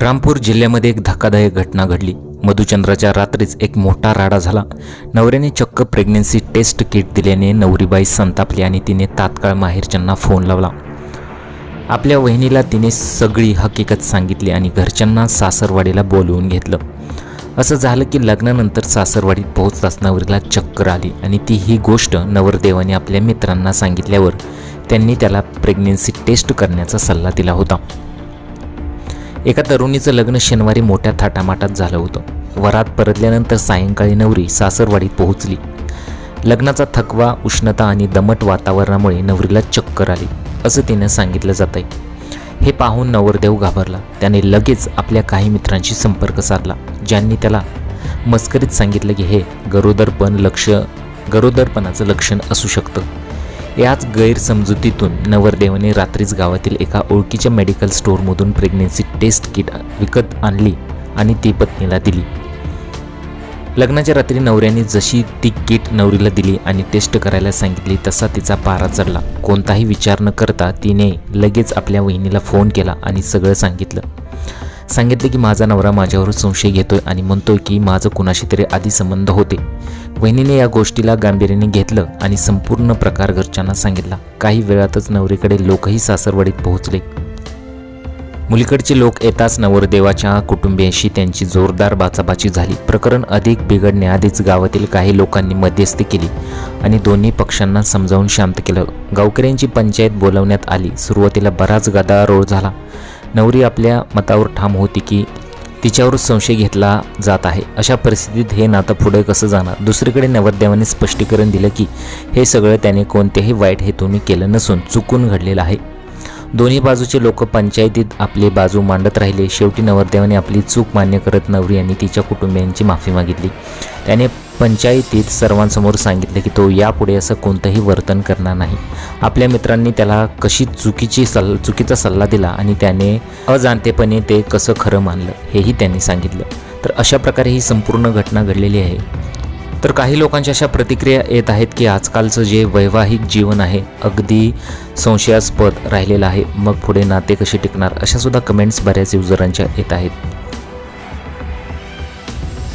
रामपूर जिल्ह्यामध्ये एक धक्कादायक घटना घडली. मधुचंद्राच्या रात्रीच एक मोठा राडा झाला. नवऱ्याने चक्क प्रेग्नन्सी टेस्ट किट दिल्याने नवरीबाई संतापली आणि तिने तात्काळ माहेरच्यांना फोन लावला. आपल्या वहिनीला तिने सगळी हकीकत सांगितली आणि घरच्यांना सासरवाडीला बोलवून घेतलं. असं झालं की लग्नानंतर सासरवाडीत पोहोचताच नवरीला चक्कर आली आणि ती ही गोष्ट नवरदेवाने आपल्या मित्रांना सांगितल्यावर त्यांनी त्याला प्रेग्नेन्सी टेस्ट करण्याचा सल्ला दिला होता. एका तरुणीचं लग्न शनिवारी मोठ्या थाटामाटात झालं होतं. वरात परतल्यानंतर सायंकाळी नवरी सासरवाडीत पोहोचली. लग्नाचा थकवा उष्णता आणि दमट वातावरणामुळे नवरीला चक्कर आली असं तिनं सांगितलं जात आहे हे पाहून नवरदेव घाबरला. त्याने लगेच आपल्या काही मित्रांशी संपर्क साधला ज्यांनी त्याला मस्करीत सांगितलं की हे गरोदरपण लक्ष गरोदरपणाचं लक्षण असू शकतं. याच गैरसमजुतीतून नवरदेवाने रात्रीच गावातील एका ओळखीच्या मेडिकल स्टोअरमधून प्रेग्नेन्सी टेस्ट किट विकत आणली आणि ती पत्नीला दिली. लग्नाच्या रात्री नवऱ्याने जशी ती किट नवरीला दिली आणि टेस्ट करायला सांगितली तसा तिचा पारा चढला. कोणताही विचार न करता तिने लगेच आपल्या वहिनीला फोन केला आणि सगळं सांगितलं. सांगितलं की माझा नवरा माझ्यावर संशय घेतोय आणि म्हणतोय की माझं कुणाशी तरी आधी संबंध होते. वहिनीने या गोष्टीला गांभीर्याने घेतलं आणि संपूर्ण प्रकार घरच्यांना सांगितला. काही वेळातच नवरीकडे लोकही सासरवाडीत पोहोचले. मुलीकडचे लोक येताच नवरदेवाच्या कुटुंबियांशी त्यांची जोरदार बाचाबाची झाली. प्रकरण अधिक बिघडण्याआधीच गावातील काही लोकांनी मध्यस्थी केली आणि दोन्ही पक्षांना समजावून शांत केलं. गावकऱ्यांची पंचायत बोलवण्यात आली. सुरुवातीला बराच गदारोळ झाला. नवरी आपल्या मतावर ठाम होती की तिच्यावर संशय घेतला जात आहे. अशा परिस्थितीत हे नातं पुढे कसं जाणार? दुसरीकडे नवरदेवाने स्पष्टीकरण दिलं की हे सगळं त्याने कोणत्याही वाईट हेतूने केलं नसून चुकून घडलेलं आहे. दोन्ही बाजूचे लोक पंचायतीत आपली बाजू मांडत राहिले. शेवटी नवरदेवाने आपली चूक मान्य करत नवरी आणि तिच्या कुटुंबियांची माफी मागितली. त्याने पंचायतीत सर्वांसमोर सांगितले की तो यापुढे असं कोणतंही वर्तन करणार नाही. आपल्या मित्रांनी त्याला कशी चुकीची सल चुकीचा सल्ला दिला आणि त्याने अजाणतेपणे ते कसं खरं मानलं हेही त्यांनी सांगितलं. तर अशा प्रकारे ही संपूर्ण घटना घडलेली आहे. तर काही लोकांच्या अशा प्रतिक्रिया येत आहेत की आजकालचं जे वैवाहिक जीवन आहे अगदी संशयास्पद राहिलेलं आहे. मग पुढे नाते कसे टिकणार अशासुद्धा कमेंट्स बऱ्याच युजरांच्या येत आहेत.